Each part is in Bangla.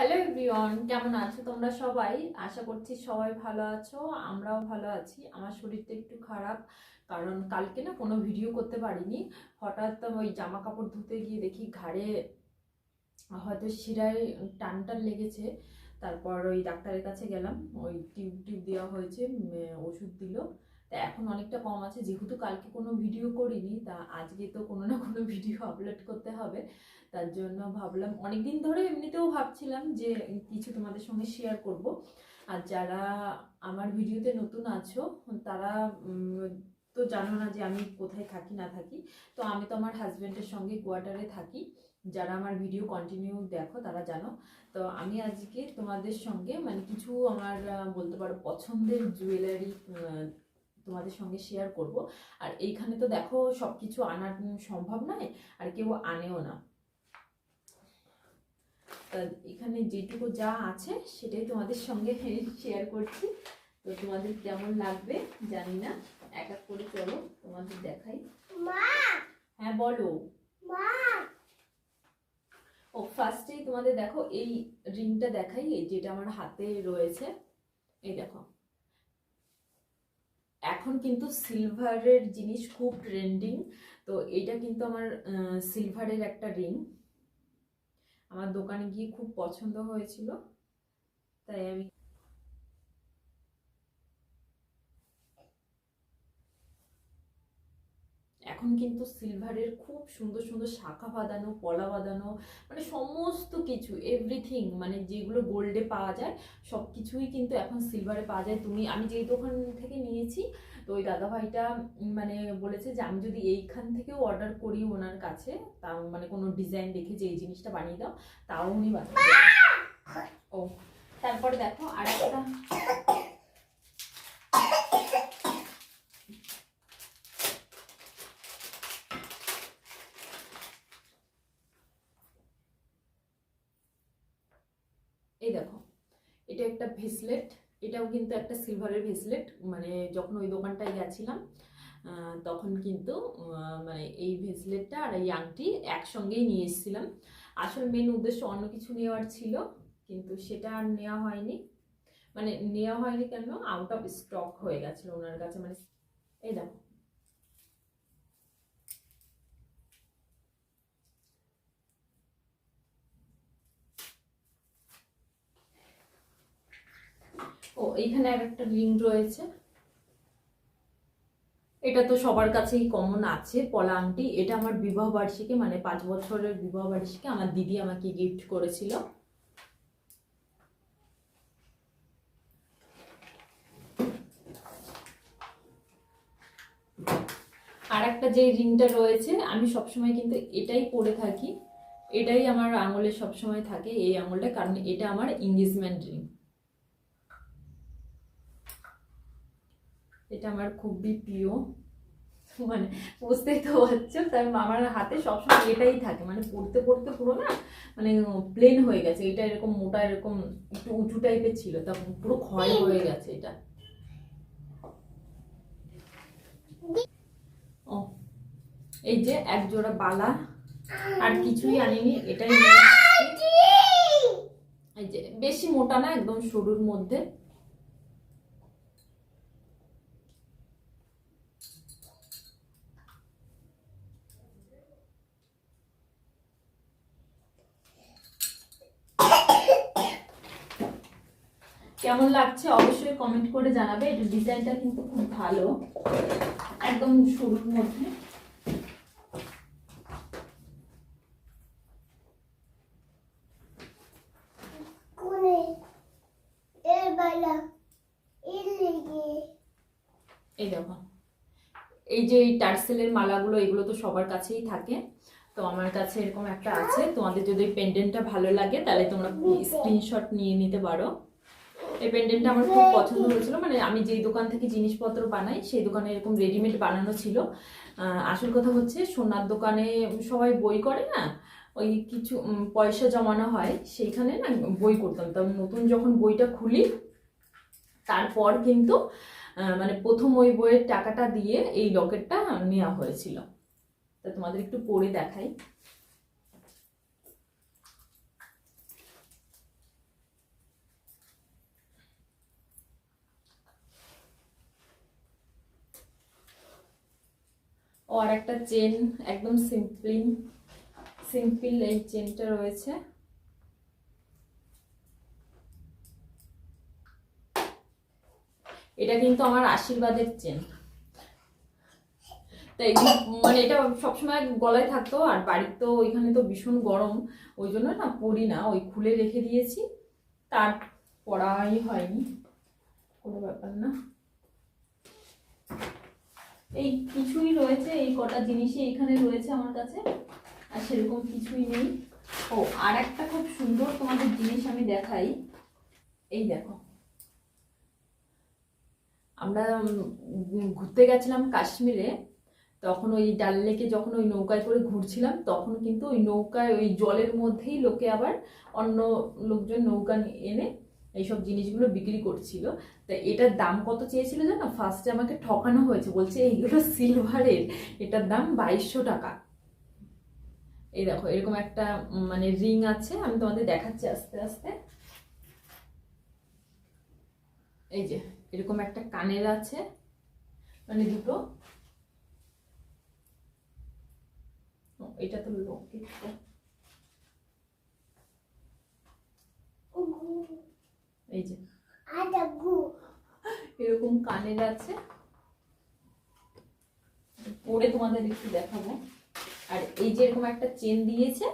হ্যালো এভরিওয়ান কেমন আছো তোমরা সবাই? আশা করছি সবাই ভালো আছো, আমরাও ভালো আছি। আমার শরীরটা একটু খারাপ, কারণ কালকে না কোনো ভিডিও করতে পারিনি। হঠাৎ ওই জামা কাপড় ধুতে গিয়ে দেখি ঘাড়ে হয়তো শিরায় টান টান লেগেছে। তারপর ওই ডাক্তারের কাছে গেলাম, ওই টিউব টিউব দেওয়া হয়েছে ওষুধ দিল। তা এখন অনেকটা কম আছে। যেহেতু কালকে কোনো ভিডিও করিনি, তা আজকে তো কোনো না কোনো ভিডিও আপলোড করতে হবে। তার জন্য ভাবলাম অনেকদিন ধরে এমনিতেও ভাবছিলাম যে কিছু তোমাদের সঙ্গে শেয়ার করব। আর যারা আমার ভিডিওতে নতুন আছো, তারা তো জানো না যে আমি কোথায় থাকি, না থাকি। তো আমি তো আমার হাজব্যান্ডের সঙ্গে কোয়ার্টারে থাকি। যারা আমার ভিডিও কন্টিনিউ দেখো, তারা জানো। তো আমি আজকে তোমাদের সঙ্গে মানে কিছু আমার বলতে পারো, পছন্দের জুয়েলারি তোমাদের সঙ্গে শেয়ার করব। আর এইখানে তো দেখো সব কিছু আনা সম্ভব নয় আর কেউ আনেও না। তা এখানে যেটুকু যা আছে সেটাই তোমাদের সঙ্গে শেয়ার করছি। তো তোমাদের কেমন লাগবে জানি না। এক এক করে চলো তোমাদের দেখাই। মা! হ্যাঁ বলো। মা! ও ফার্স্টেই তোমাদের দেখো এই রিংটা দেখাই এই যেটা আমার হাতে রয়েছে। এই দেখো। এখন কিন্তু সিলভারের জিনিস খুব ট্রেন্ডিং তো এটা কিন্তু আমার সিলভারের একটা রিং আমার দোকানে গিয়ে খুব পছন্দ হয়েছিল, তাই আমি এখন কিন্তু সিলভারের খুব সুন্দর সুন্দর শাখা বাঁধানো, পলা বাঁধানো মানে সমস্ত কিছু এভরিথিং মানে যেগুলো গোল্ডে পাওয়া যায় সব কিছুই কিন্তু এখন সিলভারে পাওয়া যায়। তুমি, আমি যেই দোকান থেকে নিয়েছি, তো ওই দাদাভাইটা মানে বলেছে যে, আমি যদি এইখান থেকেও অর্ডার করি ওনার কাছে তা মানে কোনো ডিজাইন দেখে যে এই জিনিসটা বানিয়ে দাও। তাও উনি বানিয়ে ও, তারপরে দেখো আর একটা এই দেখো এটা একটা ভেসলেট এটাও কিন্তু একটা সিলভারের ভেসলেট মানে যখন ওই দোকানটায় গেছিলাম তখন কিন্তু মানে এই ভেসলেটটা আর এই আংটি একসঙ্গেই নিয়ে এসেছিলাম। আসল মেন উদ্দেশ্য অন্য কিছু নেওয়ার ছিল, কিন্তু সেটা আর নেওয়া হয়নি। মানে নেওয়া হয়নি কেন? আউট অফ স্টক হয়ে গেছিল ওনার কাছে মানে এই দেখো ও, এইখানে আর একটা রিং রয়েছে। এটা তো সবার কাছেই কমন আছে, পলা আংটি। এটা আমার বিবাহ বার্ষিকী মানে পাঁচ বছরের বিবাহ বার্ষিকী। আমার দিদি আমাকে গিফট করেছিল। আর একটা যে রিংটা রয়েছে, আমি সবসময় কিন্তু এটাই পরে থাকি। এটাই আমার আঙুলে সবসময় থাকে এই আঙুলটা, কারণ এটা আমার এঙ্গেজমেন্ট রিং এটা আমার খুবই প্রিয় মানে বুঝতেই তো পারছ? তাই আমার হাতে সবসময় এটাই থাকে। মানে পড়তে পড়তে পুরো না মানে প্লেন হয়ে গেছে। এটা এরকম মোটা, এরকম একটু উঁচু টাইপের ছিল। তা পুরো ক্ষয় হয়ে গেছে এটা। ও, এই যে এক জোড়া বালা। আর কিছুই আনিনি, এটাই এই যে, বেশি মোটা না, একদম সরুর মধ্যে। কেমন লাগছে অবশ্যই কমেন্ট করে জানাবে। এটা ডিজাইনটা কিন্তু খুব ভালো। একদম শুরুর মধ্যে। এই দেখো। এই যে এই টার্সেলের মালাগুলো এগুলো তো সবার কাছেই থাকে। তো আমার কাছে এরকম একটা আছে। তোমাদের যদি পেন্ডেন্টটা ভালো লাগে তাহলে তোমরা স্ক্রিনশট নিয়ে নিতে পারো। এই পেন্ডেন্টটা আমার খুব পছন্দ হয়েছিল মানে আমি যেই দোকান থেকে জিনিসপত্র বানাই, সেই দোকানে এরকম রেডিমেড বানানো ছিল। আসল কথা হচ্ছে সোনার দোকানে সবাই বই করে না, ওই কিছু পয়সা জমানো হয়, সেইখানে না বই করতাম। তো নতুন যখন বইটা খুলি, তারপর কিন্তু মানে প্রথম ওই বইয়ের টাকাটা দিয়ে এই লকেটটা নেওয়া হয়েছিল। তা তোমাদের একটু পড়ে দেখাই। আর একটা চেন একদম সিম্পল সিম্পল এই চেনটা রয়েছে। এটা কিন্তু আমার আশীর্বাদের চেন তাই মানে এটা সবসময় গলায় থাকতো, আর বাড়ির তো ওইখানে তো ভীষণ গরম, ওই জন্য না পরি না, ওই খুলে রেখে দিয়েছি। তার পড়াই হয়নি, কোনো ব্যাপার না। এই কিছুই রয়েছে, এই কটা জিনিসই এখানে রয়েছে আমার কাছে, আর সেরকম কিছুই নেই। ও, আর একটা খুব সুন্দর তোমাদের জিনিস আমি দেখাই। এই দেখো। আমরা ঘুরতে গেছিলাম কাশ্মীরে, তখন ওই ডাল লেকে যখন ওই নৌকায় করে ঘুরছিলাম, তখন কিন্তু ওই নৌকায়, ওই জলের মধ্যেই লোকে আবার অন্য লোকজন নৌকা এনে এইসব জিনিসগুলো বিক্রি করছিল। তা এটার দাম কত চেয়েছিল জানো? ফার্স্টে আমাকে ঠকানো হয়েছে, বলছে এইগুলো সিলভারের এটার দাম বাইশশো টাকা। এই দেখো, এরকম একটা মানে রিং আছে, আমি তোমাদের দেখাচ্ছি আস্তে আস্তে। এই যে, এরকম একটা কানের আছে মানে দুটো। এটা তো লকেটটা এই যে। এরকম কানের আছে। পরে তোমাদের একটু দেখাবো। আর এই যে এরকম একটা চেন দিয়েছে।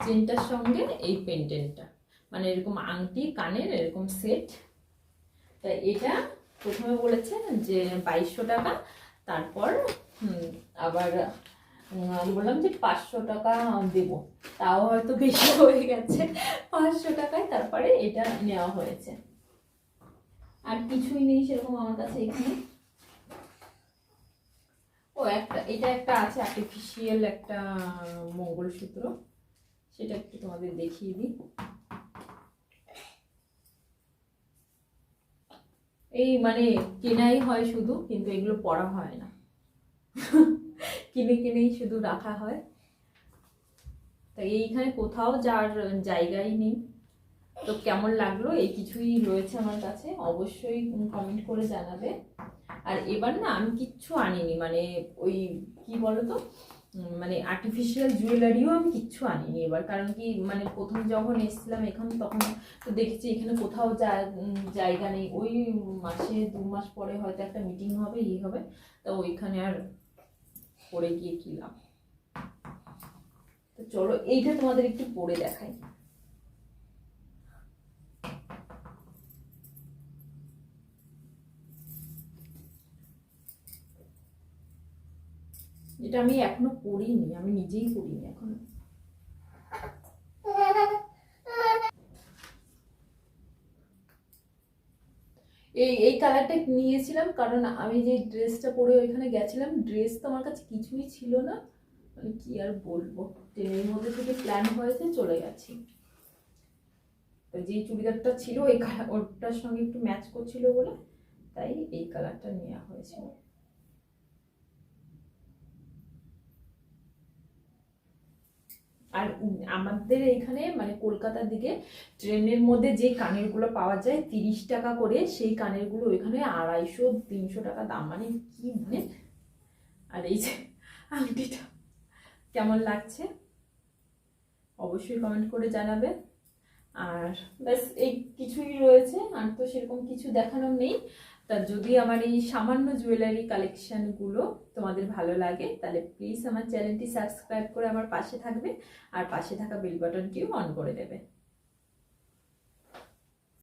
চেনটার সঙ্গে এই পেন্ডেন্টটা মানে এরকম আংটি কানের এরকম সেট। তা এটা প্রথমে বলেছে যে বাইশশো টাকা তারপর আবার আমি বললাম যে পাঁচশো টাকা দেব। তাও হয়তো বেশি হয়ে গেছে। পাঁচশো টাকায় তারপরে এটা নেওয়া হয়েছে। আর কিছুই নেই সেরকম আমার কাছে এখানে। ও একটা, এটা একটা আছে আর্টিফিশিয়াল একটা মঙ্গলসূত্র। সেটা একটু তোমাদের দেখিয়ে দিই। এই মানে কেনাই হয় শুধু, কিন্তু এগুলো পড়া হয় না। কিনে কিনেই শুধু রাখা হয়। তাই এইখানে কোথাও যার জায়গাই নেই। তো কেমন লাগল? এই কিছুই রয়েছে আমার কাছে। অবশ্যই কমেন্ট করে জানাবে। আর এবার না আমি কিচ্ছু আনিনি মানে ওই কি বলতো? মানে আর্টিফিশিয়াল জুয়েলারিও আমি কিচ্ছু আনিনি এবার। কারণ কি মানে প্রথম যখন এসেছিলাম এখানে, তখন তো দেখেছি এখানে কোথাও জায়গা নেই। ওই মাসে দু মাস পরে হয়তো একটা মিটিং হবে ই হবে। তো ওইখানে আর পরে গিয়ে কি লাভ? তো চলো এইটা তোমাদের একটু পরে দেখাই। এটা আমি এখনও পড়িনি, আমি নিজেই পড়িনি এখনও। এই এই কালারটা নিয়েছিলাম কারণ আমি যে ড্রেসটা পরে ওইখানে গেছিলাম ড্রেস তো আমার কাছে কিছুই ছিল না। মানে কি আর বলব? ট্রেনের মধ্যে থেকে প্ল্যান হয়েছে, চলে গেছি। যে চুড়িদারটা ছিল ওই কালার ওটার সঙ্গে একটু ম্যাচ করছিল বলে, তাই এই কালারটা নেওয়া হয়েছিল আর আমাদের এখানে মানে কলকাতার দিকে, ট্রেনের মধ্যে যে কানেরগুলো পাওয়া যায়, তিরিশ টাকা করে, সেই কানেরগুলো ওইখানে আড়াইশো, তিনশো টাকা দাম। মানে কি মানে? আর এই যে আংটিটা। কেমন লাগছে? অবশ্যই কমেন্ট করে জানাবে। আর ব্যাস, এই কিছুই রয়েছে, আর তো সেরকম কিছু দেখানোর নেই। তা যদি আমার এই সামান্য জুয়েলারি কালেকশানগুলো তোমাদের ভালো লাগে, তাহলে প্লিজ আমার চ্যানেলটি সাবস্ক্রাইব করে আমার পাশে থাকবে, আর পাশে থাকা বেল বাটনটিও অন করে দেবে।